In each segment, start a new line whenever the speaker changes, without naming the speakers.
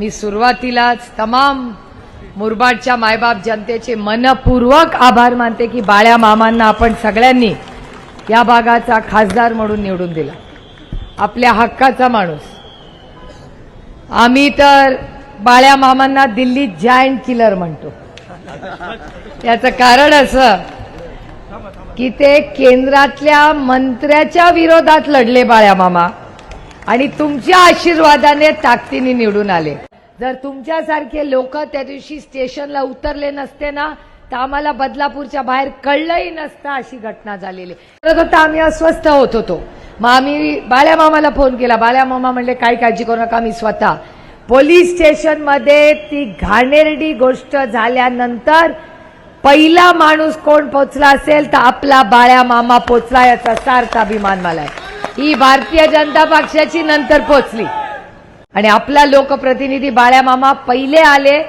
मी सुरुवातीलाच तमाम मुरबाडच्या मायबाप जनतेचे मनपूर्वक आभार मानते की बाळ्या मामांना आपण सगळ्यांनी या भागाचा खासदार म्हणून निवडून दिला. आपल्या हक्काचा माणूस. आम्ही तर बाळ्या मामांना दिल्लीत जायंट किलर म्हणतो. याचं कारण असं की ते केंद्रातल्या मंत्र्याच्या विरोधात लढले बाळ्या मामा. आणि तुमच्या आशीर्वादाने ताकदीने निवडून आले. जर तुमच्यासारखे लोक त्या दिवशी स्टेशनला उतरले नसते ना तर आम्हाला बदलापूरच्या बाहेर कळलंही नसतं अशी घटना झालेली. तर होता आम्ही अस्वस्थ होत होतो. मग आम्ही बाळ्या मामाला फोन केला. बाळ्या मामा म्हणले काय काळजी करू नका मी स्वतः. पोलीस स्टेशनमध्ये ती घाणेरडी गोष्ट झाल्यानंतर पहिला माणूस कोण पोचला असेल तर आपला बाळ्या मामा पोचला याचा सार्थ अभिमान मला आहे. ही भारतीय जनता पक्षाची नंतर पोचली. आणि आपला लोकप्रतिनिधी बाळ्या मामा पहिले आले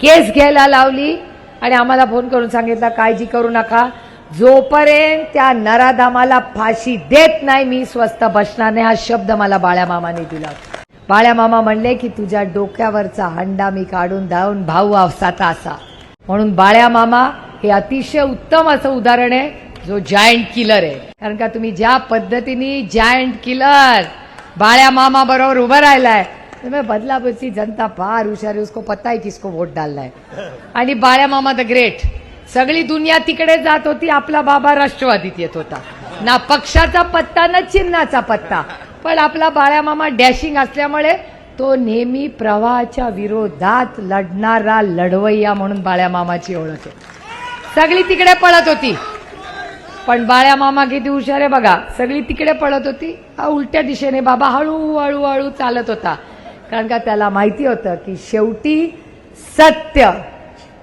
केस घ्यायला लावली आणि आम्हाला फोन करून सांगितलं काळजी करू नका. जोपर्यंत त्या नराधामाला फाशी देत नाही मी स्वस्त बसणार नाही. हा शब्द मला बाळ्या मामाने दिला. बाळ्या मामा म्हणले की तुझ्या डोक्यावरचा हंडा मी काढून धावून भाऊ आवसाचा असा म्हणून बाळ्या मामा हे अतिशय उत्तम असं उदाहरण आहे जो जायंट किलर आहे. कारण का तुम्ही ज्या पद्धतीने जायंट किलर बाळ्या मामा बरोबर उभं राहिलाय तुम्ही बदलापूरची जनता फार हुशार आहे उसको पता है किसको वोट डालना है। आणि बाळ्या मामा द ग्रेट सगळी दुनिया तिकडे जात होती आपला बाबा राष्ट्रवादीत येत होता. ना पक्षाचा पत्ता ना चिन्हाचा पत्ता. पण आपला बाळ्या मामा डॅशिंग असल्यामुळे तो नेहमी प्रवाहाच्या विरोधात लढणारा लढवय्या म्हणून बाळ्या मामाची ओळख आहे. सगळी तिकडे पळत होती. पण बाळ्या मामा किती हुशार आहे बघा. सगळी तिकडे पळत होती. हा उलट्या दिशेने बाबा हळू हळू हळू चालत होता. कारण का त्याला माहिती होतं की शेवटी सत्य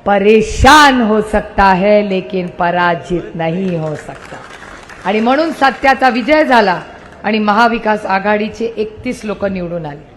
परेशान हो सकता है लेकिन पराजित नाही हो सकता. आणि म्हणून सत्याचा विजय झाला आणि महाविकास आघाडीचे एकतीस लोक निवडून आले.